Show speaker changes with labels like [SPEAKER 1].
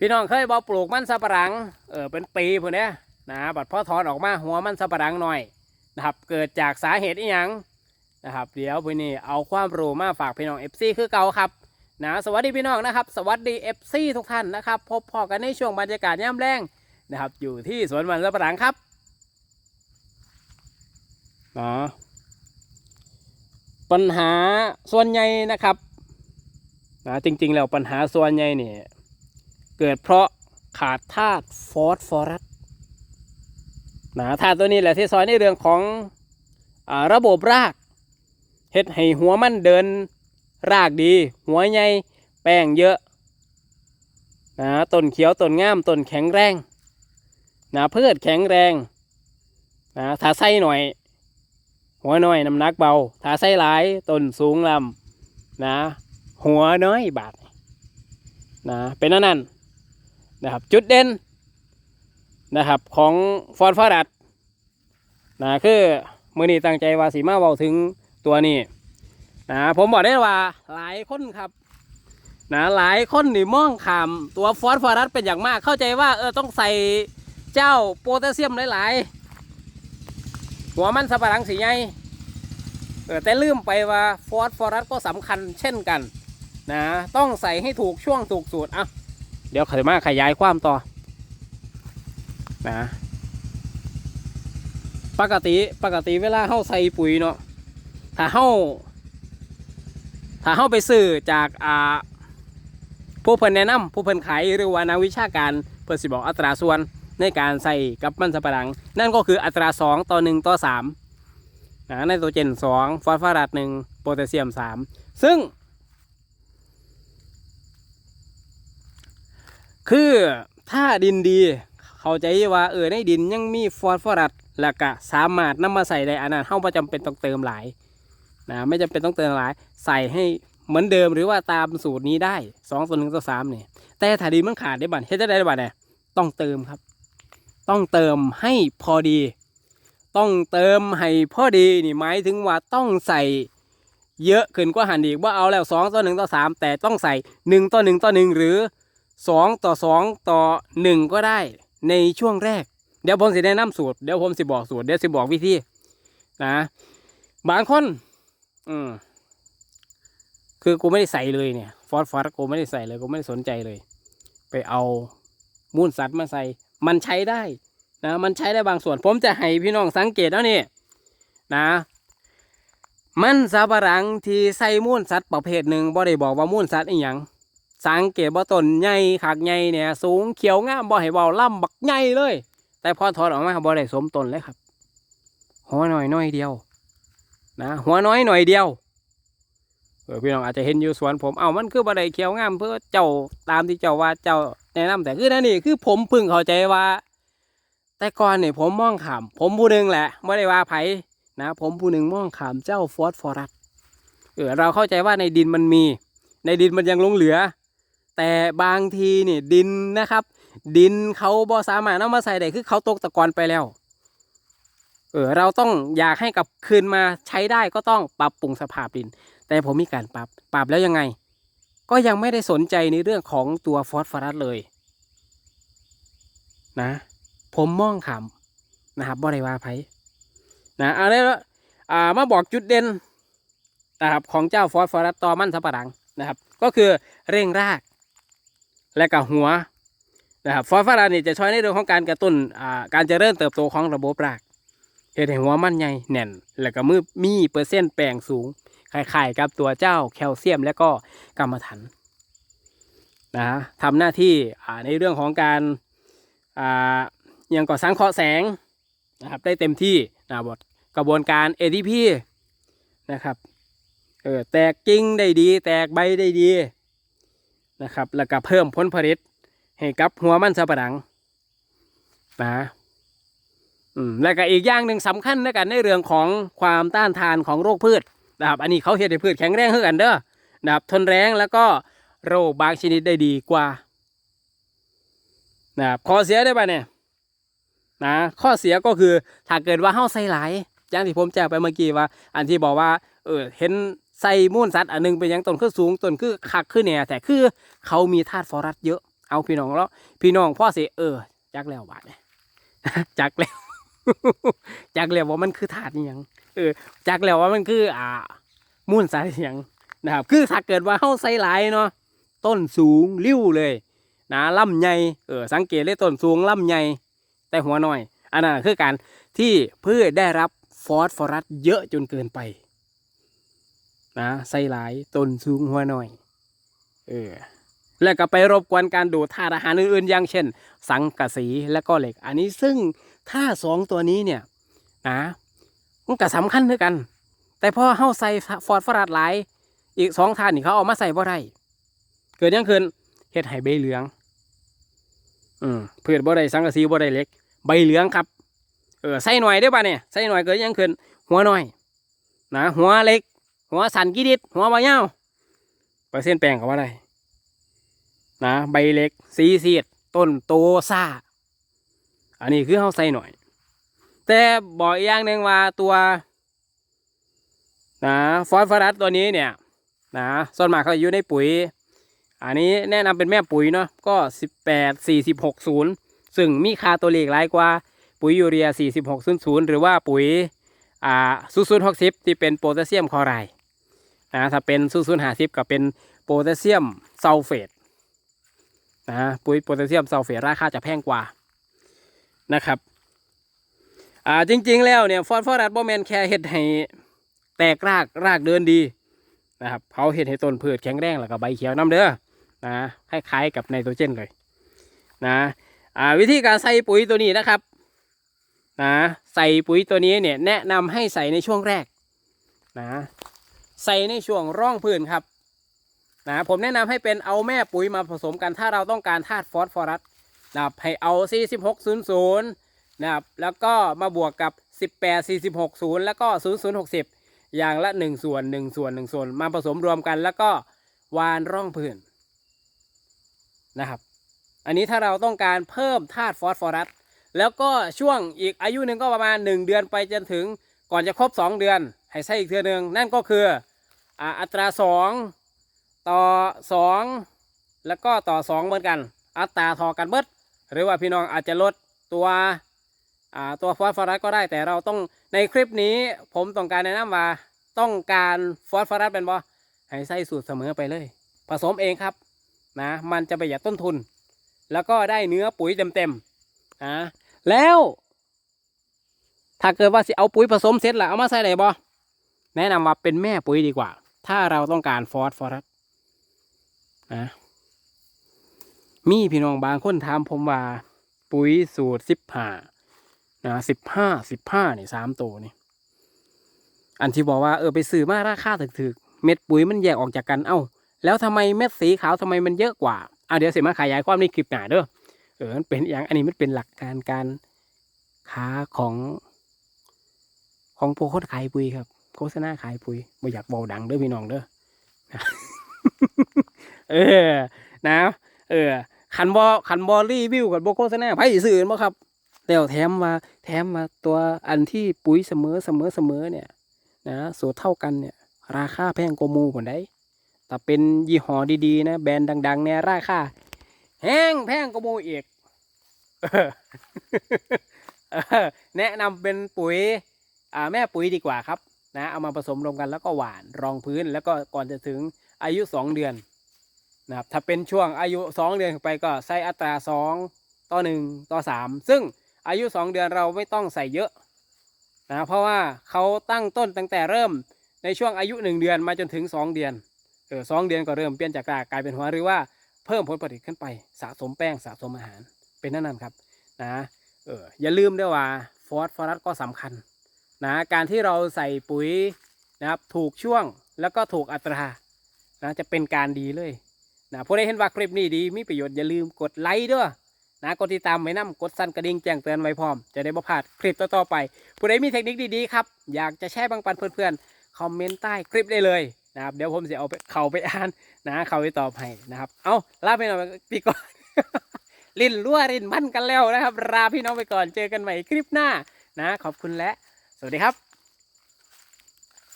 [SPEAKER 1] พี่น้องเคยบอปลูกมันสับปะหลังเออเป็นปีพวกเนี้ยนะบัดพ่อถอนออกมาหัวมันสับปะหลังหน่อยนะครับ เกิดจากสาเหตุอีหยังนะครับ เดี๋ยวพี่นี่เอาความรู้มาฝากพี่น้องเอฟซีคือเก่าครับนะสวัสดีพี่น้องนะครับ สวัสดีเอฟซีทุกท่านนะครับ พบพอกันในช่วงบรรยากาศย่ำแรงนะครับ อยู่ที่สวนมันสับปะหลังครับนะปัญหาส่วนใหญ่นะครับนะจริงๆแล้วปัญหาส่วนใหญ่เนี่ย เกิดเพราะขาดธาตุฟอสฟอรัสนะธาตุตัวนี้แหละที่ซอยในเรื่องของอระบบรากเฮ็ดให้หัวมันเดินรากดี หัวใหญ่แป้งเยอะนะต้นเขียวต้นงามต้นแข็งแรงนะพืชแข็งแรงนะถ้าใส่หน่อย หัวน้อยน้ำหนักเบาถ้าใส่หลายต้นสูงลำนะหัวน้อยบาดนะเป็นอันนั้น นะครับ จุดเด่นนะครับของฟอร์ฟอรัดนะคือมือนี้ตั้งใจว่าสีมาเบาถึงตัวนี้นะผมบอกได้ว่าหลายคนครับนะหลายคนนี่มองขามตัวฟอสฟอรัสเป็นอย่างมากเข้าใจว่าเออต้องใส่เจ้าโพแทสเซียมหลายๆ หัวมันสับปะหลังสีใหญ่เออแต่ลืมไปว่าฟอสฟอรัสก็สำคัญเช่นกันนะต้องใส่ให้ถูกช่วงถูกสูตรอะ เดี๋ยวขยมาขยายความต่อนะปกติปกติเวลาเข้าใส่ปุ๋ยเนาะถ้าเข้าถ้าเข้าไปซื้อจากอ่าผู้เพิ่นแนะนำผู้เพิ่นขายหรือว่านักวิชาการเพิ่นสิบอกอัตราส่วนในการใส่กับมันสับปะหลัง นั่นก็คืออัตรา 2 ต่อ 1 ต่อ3นะไนโตรเจน 2 ฟอสฟอรัส1โพแทสเซียม 3 ซึ่ง คือถ้าดินดี เข้าใจว่าเออในดินยังมีฟอสฟอรัสแล้วก็สามารถนำมาใส่ได้อันนั้นเฮาบ่จำเป็นต้องเติมหลายนะไม่จำเป็นต้องเติมหลาย ใส่ให้เหมือนเดิมหรือว่าตามสูตรนี้ได้2ต่อ1ต่อ3เนี่ยแต่ถ้าดินมันขาดได้บัดเฮ็ดจะได้บัดเนี่ยต้องเติมครับ ต้องเติมให้พอดี ต้องเติมให้พอดีนี่หมายถึงว่าต้องใส่เยอะขึ้นกว่าหันอีกว่าเอาแล้ว2ต่อ1ต่อ3แต่ต้องใส่1ต่อ1ต่อ1หรือ สองต่อสองต่อหนึ่งก็ได้ในช่วงแรก เดี๋ยวผมสิแนะนำสูตร เดี๋ยวผมสิบอกสูตร เดี๋ยวสิบอกวิธีนะบางคน อืมคือกูไม่ได้ใส่เลยเนี่ย ฟอสฟอสกูไม่ได้ใส่เลยกูไม่ได้สนใจเลย ไปเอามูลสัตว์มาใส่ มันใช้ได้นะมันใช้ได้บางส่วน ผมจะให้พี่น้องสังเกตแล้วนี่นะ มันสับปะหลังที่ใส่มูลสัตว์ประเภทหนึ่งบ่ได้บอกว่ามูลสัตว์อีหยัง สังเกตว่าต้นใหญ่ขากใหญ่เนี่ย สูงเขียวงามบ่ให้เบาล่ำบักใหญ่เลย แต่พอถอดออกมาบ่ได้สมต้นเลยครับหัวน้อยน้อยเดียว นะหัวน้อยหน่อยเดียวเออพี่น้องอาจจะเห็นอยู่สวนผมเอามันคือบ่ได้เขียวงามเพื่อเจ้าตามที่เจ้าว่าเจ้าแนะนำแต่คือนั่นนี่คือผมพึ่งเข้าใจว่า แต่ก่อนเนี่ยผมมองขามผมผู้หนึ่งแหละไม่ได้ว่าไผนะ ผมผู้หนึ่งมองขามเจ้าฟอสฟอรัสเออเราเข้าใจว่าในดินมันมี ในดินมันยังลงเหลือ แต่บางทีนี่ดินนะครับ ดินเขาบ่สามารถเอามาใส่ได้คือเขาตกตะกอนไปแล้วเออเราต้องอยากให้กลับคืนมาใช้ได้ก็ต้องปรับปรุงสภาพดิน แต่ผมมีการปรับปรับแล้วยังไง ก็ยังไม่ได้สนใจในเรื่องของตัวฟอสฟอรัสเลย นะ ผมมองขำนะครับบ่ได้ว่าไผนะเอาเลยอ่ามาบอกจุดเด่นนะครับของเจ้าฟอสฟอรัสตอมันสับปะหลังนะครับ ก็คือเร่งราก และกับหัวนะครับฟอสฟอรัสนี่จะช่วยในเรื่องของการกระตุ้นการเจริญเติบโตของระบบรากเห็นให้หัวมันใหญ่แน่น แล้วก็มือมีเปอร์เซ็นต์แปลงสูงคล้ายๆกับตัวเจ้าแคลเซียมและก็กรรมฐานนะทำหน้าที่ในเรื่องของการยังก่อสังเคราะห์แสงนะครับได้เต็มที่นะบทกระบวนการ ATP นะครับเออแตกกิ่งได้ดี แตกใบได้ดี นะครับ แล้วก็เพิ่มผลผลิตให้กับหัวมันสับปะหลังนะอืมแล้วก็อีกอย่างหนึ่งสำคัญในกันในเรื่องของความต้านทานของโรคพืชนะครับอันนี้เขาเห็นให้พืชแข็งแรงขึ้นกันเด้อนะครับทนแรงแล้วก็โรคบางชนิดได้ดีกว่านะครับข้อเสียได้ปะเนี่ยนะข้อเสียก็คือถ้าเกิดว่าเฮาใส่หลายอย่างที่ผมแจ้งไปเมื่อกี้ว่า อันที่บอกว่าเออเห็น ใส่มูลสัตว์อันหนึงเป็นยังต้นคือสูงต้นคือคักคือเนี่ยแต่คือเขามีธาตุฟอสฟอรัสเยอะเอาพี่น้องแล้วพี่น้องพ่อเสิเออจักแล้วบาดเนี่ยจักแล้วจักแล้วว่ามันคือถาดอหยังเออจักแล้วว่ามันคืออ่ามูลสารอหยังนะครับคือถ้าเกิดว่าเฮาใส่หลายเนาะต้นสูงริ้วเลยนะลำใหญ่เออสังเกตเลยต้นสูงลำใหญ่แต่หัวน้อย อันนั้นคือการที่พืชได้รับฟอสฟอรัสเยอะจนเกินไป นะใส่หลายต้นสูงหัวหน้อย เออ แล้วก็ไปรบกวนการดูดธาตุอาหารอื่นๆอย่างเช่น สังกะสีและก็เหล็ก อันนี้ซึ่งถ้าสองตัวนี้เนี่ยนะมันก็สำคัญด้วยกัน แต่พอเฮาใส่ฟอสฟอรัสหลาย อีกสองธาตุนี่เขาเอามาใส่บ่ได้เกิดยังขึ้นเฮ็ดให้ใบเหลือง อืมพืชบ่ได้สังกะสีบ่ได้เหล็ก ใบเหลืองครับ เออใส่หน่อยได้ป่ะเนี่ยใส่หน่อยเกิดยังขึ้นหัวหน้อยนะหัวเล็ก หัวสันกีดิดหัวใบยาวเปอร์เซ็นต์แปลงก็ว่าอะได้นะใบเล็กสีเสียดต้นโตซ่า อันนี้คือเฮาใส่หน่อย แต่บอกอีกอย่างหนึ่งว่าตัวนะฟอสฟอรัสตัวนี้เนี่ยนะส่วนมากเขาอยู่ในปุ๋ย อันนี้แนะนำเป็นแม่ปุ๋ยเนาะก็สิบแปดสี่สิบหกศูนย์ซึ่งมีค่าตัวเลขหลายกว่าปุ๋ยยูเรียสี่สิบหกศูนย์ศูนย์หรือว่าปุ๋ย อ่าศูนย์ศูนย์หกสิบที่เป็นโพแทสเซียมคลอไรด์ นะถ้าเป็นศูนย์ศูนหาสิบก็เป็นโพแทสเซียมซัลเฟตนะปุ๋ยโพแทสเซียมซัลเฟตราคาจะแพงกว่านะครับอ่าจริง ๆ แล้วเนี่ยฟอสฟอรัสโบแมนแค่เห็ดให้แตกรากรากเดินดีนะครับเขาเห็ดให้ต้นพืชแข็งแรงแล้วก็ใบเขียวน้ำเด้อนะคล้ายๆกับไนโตรเจนเลยนะอ่าวิธีการใส่ปุ๋ยตัวนี้นะครับนะใส่ปุ๋ยตัวนี้เนี่ยแนะนำให้ใส่ในช่วงแรกนะ ใส่ในช่วงร่องพื้นครับนะผมแนะนำให้เป็นเอาแม่ปุ๋ยมาผสมกันถ้าเราต้องการธาตุฟอสฟอรัสนะครับให้เอา 4600นะครับแล้วก็มาบวกกับ 18 46 0 แล้วก็ 0060 อย่างละ 1 ส่วน 1 ส่วน 1 ส่วน มาผสมรวมกันแล้วก็วานร่องพื้นนะครับ อันนี้ถ้าเราต้องการเพิ่มธาตุฟอสฟอรัสแล้วก็ช่วงอีกอายุหนึ่งก็ประมาณ 1 เดือนไปจนถึงก่อนจะครบ 2 เดือน ให้ใช้อีกเทือหนึ่งนั่นก็คือ อัตรา 2 ต่อ 2 แล้วก็ต่อ 2 เหมือนกัน อัตราทอกันเบิด หรือว่าพี่น้องอาจจะลดตัวตัวฟอสฟอรัสก็ได้แต่เราต้องในคลิปนี้ผมต้องการแนะนำว่าต้องการฟอสฟอรัสเป็นบ่ให้ใส่สูตรเสมอไปเลย ผสมเองครับนะมันจะประหยัดต้นทุน แล้วก็ได้เนื้อปุ๋ยเต็มๆอ่าแล้ว ถ้าเกิดว่าสิเอาปุ๋ยผสมเสร็จแล้วเอามาใส่ไหนบ่แนะนำว่าเป็นแม่ปุ๋ยดีกว่า ถ้าเราต้องการฟอสฟอรัสนะมีพี่น้องบางคนถามผมว่า ปุ๋ยสูตรสิบห้านะสิบห้าสิบห้านี่สามตัวนี่อันที่บอกว่าเออไปซื้อมาราคาถึกๆเม็ดปุ๋ยมันแยกออกจากกันเอ้า แล้วทำไมเม็ดสีขาวทำไมมันเยอะกว่าอะเดี๋ยวเสมาขยายความในคลิปหน้าเด้อเออมันเป็นอย่างอันนี้มันเป็นหลักการการค้าของของผู้คนขายปุ๋ยครับ โฆษณาขายปุ๋ยไม่อยากเบาดังเด้อพี่น้องเด้อเออ นะ เออ ขันบอขันบอรีวิวกับโบโฆษณาไพ่สื่อบ่ครับแล้วแถมมาแถมมาตัวอันที่ปุ๋ยเสมอเสมอเสมอเนี่ย นะสูตรเท่ากันเนี่ย ราคาแพงกว่ามูคนได้แต่เป็นยี่ห้อดีๆ นะ แบรนด์ดัง ๆ เนี่ยราคาแห้งแพงกว่ามูอีกเออเออแนะนำเป็นปุ๋ย อ่าแม่ปุ๋ยดีกว่าครับ นะเอามาผสมรวมกันแล้วก็หวานรองพื้นแล้วก็ก่อนจะถึงอายุสองเดือนนะครับถ้าเป็นช่วงอายุสองเดือนขึ้นไปก็ใส่อัตราสองต่อหนึ่งต่อสามซึ่งอายุสองเดือนเราไม่ต้องใส่เยอะนะเพราะว่าเขาตั้งต้นตั้งแต่เริ่มในช่วงอายุหนึ่งเดือนมาจนถึงสองเดือนเออสองเดือนก็เริ่มเปลี่ยนจากรากลายเป็นหัวหรือว่าเพิ่มผลผลิตขึ้นไปสะสมแป้งสะสมอาหารเป็นนั่นนั่นครับนะเอออย่าลืมด้วยว่าฟอสฟอรัสก็สำคัญ นะการที่เราใส่ปุ๋ยนะครับถูกช่วงแล้วก็ถูกอัตรานะจะเป็นการดีเลยนะผู้ใดเห็นว่าคลิปนี้ดีมีประโยชน์อย่าลืมกดไลค์ด้วยนะกดติดตามไว้นํกดสั่นกระดิ่งแจ้งเตือนไว้พร้อม จะได้บ่พลาดคลิปต่อๆไปผู้ใดมีเทคนิคดีๆครับ อยากจะแชร์บางปันเพื่อนๆ คอมเมนต์ใต้คลิปได้เลยนะครับ เดี๋ยวผมจะเอาเขาไปอ่านนะเขาไปตอบให้นะครับ เอาลาไปหน่อยพี่ก่อนลินรั่วลินมันกันแล้วนะครับลาพี่น้องไปก่อนเจอกันใหม่คลิปหน้านะ ขอบคุณและ สวัสดีครับ